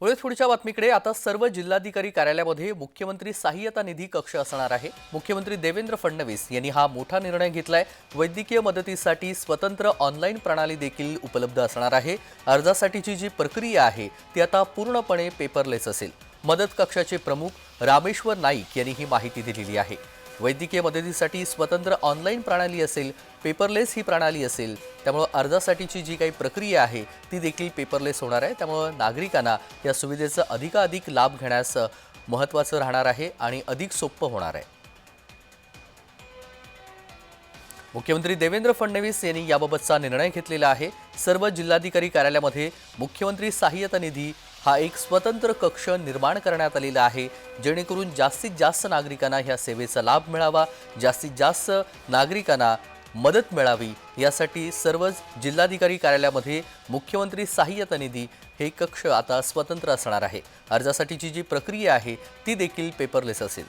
वळूयात पुढच्या बातमीकडे आता सर्व जिल्हाधिकारी कार्यालयामध्ये मुख्यमंत्री सहाय्यता निधी कक्ष असणार आहे. मुख्यमंत्री देवेंद्र फडणवीस यांनी हा मोठा निर्णय घेतलाय. वैद्यकीय मदतीसाठी स्वतंत्र ऑनलाईन प्रणाली देखील उपलब्ध असणार आहे. अर्जासाठीची जी प्रक्रिया आहे ती आता पूर्णपणे पेपरलेस असेल. मदत कक्षाचे प्रमुख रामेश्वर नाईक यांनी ही माहिती दिलेली आहे. वैद्यकीय मदतीसाठी स्वतंत्र ऑनलाईन प्रणाली असेल पेपरलेस ही प्रणाली असेल त्यामुळं अर्जासाठीची जी काही प्रक्रिया आहे ती देखील पेपरलेस होणार आहे. त्यामुळं नागरिकांना या सुविधेचा अधिकाधिक लाभ घेण्यास महत्त्वाचं राहणार आहे आणि अधिक सोपं होणार आहे. मुख्यमंत्री देवेंद्र फडणवीस यांनी याबाबतचा निर्णय घेतलेला आहे. सर्व जिल्हाधिकारी कार्यालयामध्ये मुख्यमंत्री सहाय्यता निधी हा एक स्वतंत्र कक्ष निर्माण करण्यात आलेला आहे जेणेकरून जास्तीत जास्त नागरिकांना ह्या सेवेचा लाभ मिळावा जास्तीत जास्त नागरिकांना मदत मिळावी यासाठी सर्वच जिल्हाधिकारी कार्यालयामध्ये मुख्यमंत्री सहाय्यता निधी हे कक्ष आता स्वतंत्र असणार आहे. अर्जासाठीची जी प्रक्रिया आहे ती देखील पेपरलेस असेल.